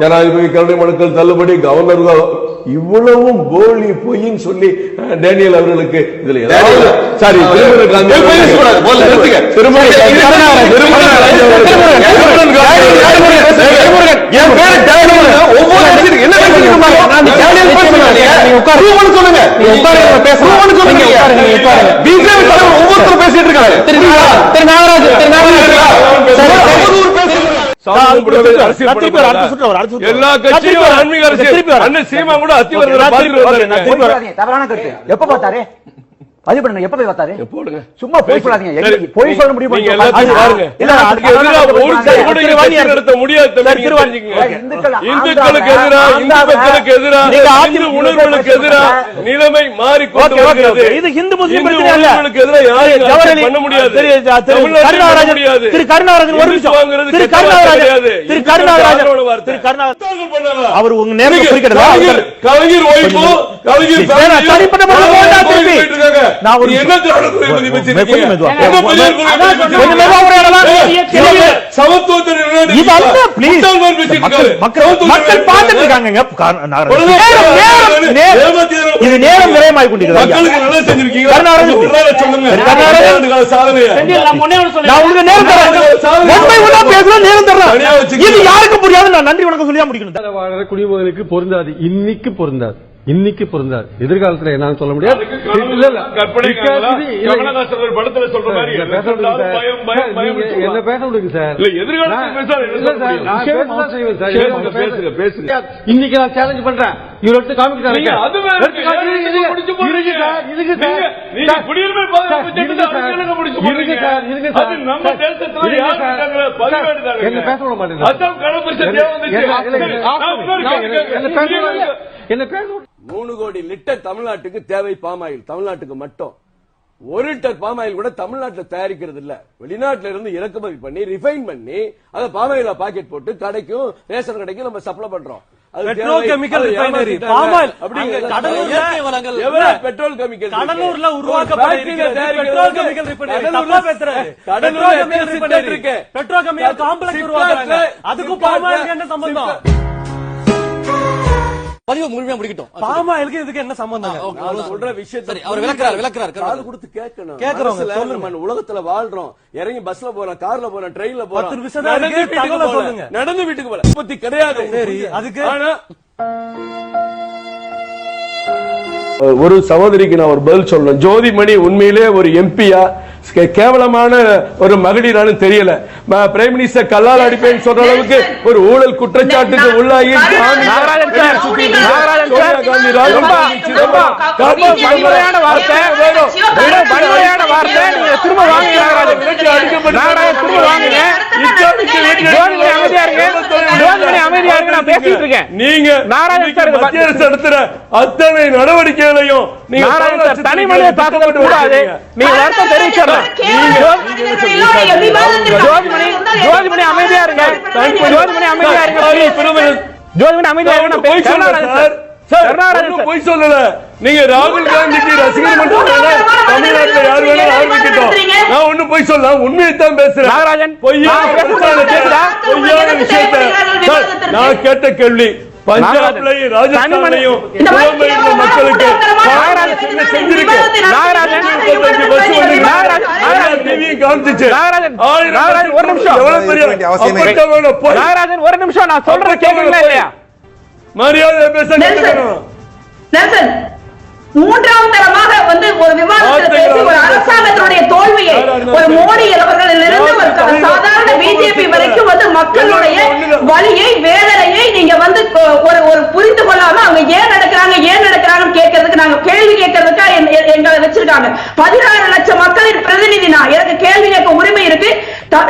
ஜனாதிபதி கருணை மனுக்கள் தள்ளுபடி கவர்னர் இவ்வளவும் போலி பொய்ன்னு சொல்லி டேனியல் அவர்களுக்கு இதுல ஏதாவது சாரி ஒவ்வொருத்தரும் பேசிட்டு இருக்காங்க. பார்த்துட்டு வந்தாருங்க. தவறான கருத்து. எப்ப பார்த்தாரு? பதிவு பண்ணுங்க. எப்ப போய் பார்த்தாரு? போடுங்க. சும்மா போய் சொல்லாதீங்க. பொய் சொல்ல முடியும்? இந்துக்களுக்கு இந்து மக்களுக்கு இந்து உணர்வுகளுக்கு எதிரா நிலைமை வருகிறது. இது முஸ்லிம் இந்து இல்ல. உணர்வுகளுக்கு எதிரா யாரும் பண்ண முடியாது. திரு- திரு கருணாகரன் ஒரு நிமிஷம். திரு கிடையாது. திரு? அவர் உங்க நேரம் குறிக்கிறதா கலைஞர் கலைஞர் தனிப்பட்ட முறையில் நான் ஒரு என்ன மக்கள் பார்த்துட்டு இருக்காங்க. இது நேரம் விரயமாய் வாழற குடிமகனுக்கு பொருந்தாது. இன்னைக்கு பொருந்தாது. இன்னைக்கு பொருந்தாது. எதிர்காலத்துல என்னன்னு சொல்ல முடியாது. படத்துல சொல்ற மாதிரி என்ன பேச விடுங்க சார். இல்ல, எதிர்காலத்துல. பேசுங்க, பேசுங்க. இன்னைக்கு நான் சேலஞ்ச் பண்றேன். இவர் காமிக்கிறாங்க அது. என்ன பேச என்ன-. பேச மூணு கோடி லிட்டர் தமிழ்நாட்டுக்கு தேவை பாமாயில் தமிழ்நாட்டுக்கு மட்டும் ஒரு லிட்டர் பாமாயில் கூட தமிழ்நாட்டில் தயாரிக்கிறது இல்ல வெளிநாட்டுல இருந்து இறக்குமதி பண்ணி ரிஃபைன் பண்ணி அதை பாமாயில பாக்கெட் போட்டு கடைக்கும் ரேஷன் கடைக்கும் நம்ம சப்ளை பண்றோம் அங்க கடலூர்ல இயற்கை வளங்கள் எவ்வளவு பெட்ரோல் கெமிக்கல்? கடலூர்ல ஒரு உருவாக்கப்பட factory ல இருக்கிறது தயாரிக்கிறது petrochemical refinery. கடலூர்ல தப்பா பேசுறாரு. கடலூர்ல petrochemical எத்தனை refinery. சிப்காட் இருக்கு? complex சிப்காட்ல- உருவாக்குறாங்க. அதுக்கும் palm oil க்கு என்ன சம்பந்தம்? பதிவு முழுமையா முடிக்கட்டும் palm oil க்கு இதுக்கு என்ன சம்பந்தம் சொல்ற விஷயத்தை சரி, அவர் விளக்குறாரு, விளக்குறாரு, காது. கொடுத்து கேட்கணும். நம்ம உலகத்துல வாழ்றோம் இறங்கி பஸ்ல போறோம் கார்ல போறோம் ட்ரெயின்ல போறோம் நடந்து வீட்டுக்கு தகவலை போறோம். சொல்லுங்க. நடந்து வீட்டுக்கு போல உற்பத்தி கிடையாது சரி, அதுக்கு? ஒரு சகோதரிக்கு நான் ஒரு பதில் சொல்லணும் ஜோதிமணி உண்மையிலே ஒரு எம்பியா கேவலமான ஒரு மகளிரானு தெரியல பிரைம் மினிஸ்டர் கல்லால் அடிப்பேன்னு சொல்ற அளவுக்கு ஒரு ஊழல் குற்றச்சாட்டுக்கு உள்ளாகி திரும்ப வாங்க அமைதியா இருங்க. நான் பேசிட்டு இருக்கேன். நீங்க நாராயணன் சார், மத்திய அரசு எடுத்துற அத்தனை நடவடிக்கைகளையும் நீங்க நாராயணன் சார், தனி மனித தாக்குதல் கூடாது. நீங்க வருத்தம் தெரிவிச்சிடலாம் ஜோதிமணி ஜோதிமணி அமைதியா இருங்க. ஜோதிமணி அமைதியா இருங்க. ஜோதிமணி அமைதியா இருங்க பொய் கருணாநிதி சார். பொய் சொல்லல. நீங்க ராகுல் காந்திக்கு ரசிகர் மன்றம் வேணா, தமிழ்நாட்டுல யார் வேணாலும் ஆரம்பிக்கட்டும் பொய் சொல்ல உண்மையை தான் பேசுறேன் நாகராஜன், பொய்யான விஷயத்தை நான் கேட்ட கேள்வி பஞ்சாப்லையும் ராஜஸ்தான்லையும் மக்களுக்கு ஒரு நிமிஷம். எவ்வளவு பெரிய அப்பட்டமான பொய் நாகராஜன் ஒரு நிமிஷம். நான் சொல்றத கேக்குறீங்களா இல்லையா? மரியாதை பேச மூன்றாம் தரமாக வந்து ஒரு விவாதத்தில் பேசி ஒரு ஒரு மோடி அவர்களிலிருந்து ஒரு சாதாரண பிஜேபி வரைக்கும் வந்து மக்களுடைய வலியை வேதனையை நீங்க வந்து ஒரு ஒரு புரிந்து கொள்ளாம அவங்க ஏன் நடக்கிறாங்க ஏன் நடக்கிறாங்கன்னு கேட்கறதுக்கு நாங்க கேள்வி கேட்கறதுக்கா எங்களை வச்சிருக்காங்க. பதினாறு லட்சம் மக்களின் பிரதிநிதி நான். எனக்கு கேள்வி கேட்க உரிமை இருக்கு.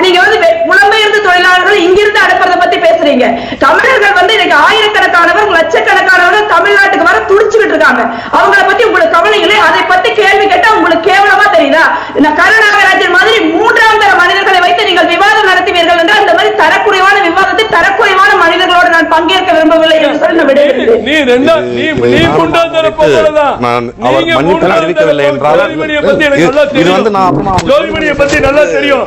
நீங்க வந்து புலம்பெயர்ந்த தொழிலாளர்கள் இங்கிருந்து அனுப்புறத பத்தி பேசுறீங்க. தமிழர்கள் வந்து இன்னைக்கு ஆயிரக்கணக்கானவர் லட்சக்கணக்கானவர்கள் தமிழ்நாட்டுக்கு வர துடிச்சுக்கிட்டு இருக்காங்க. அவங்கள பத்தி உங்களுக்கு கவலை இல்லை. அதை பத்தி கேள்வி கேட்டா உங்களுக்கு கேவலமா தெரியுதா? இந்த கருணாகராஜன் மாதிரி மூன்றாம் தர மனிதர்களை வைத்து நீங்கள் விவாதம் நடத்துவீர்கள் என்றால் இந்த மாதிரி தரக்குறைவான விவாதத்தை தரக்குறைவான மனிதர்களோடு நான் பங்கேற்க விரும்பவில்லை என்று சொல்லி நான் நீ ரெண்டா நீ நீ கொண்டாந்துற போலதான் நான் அவர் மன்னிப்பு அறிவிக்கவில்லை என்றால் ஜோதிமணியை பத்தி எனக்கு நல்லா இது- வந்து நான் அப்புறமா ஜோதிமணியை பத்தி நல்லா தெரியும்.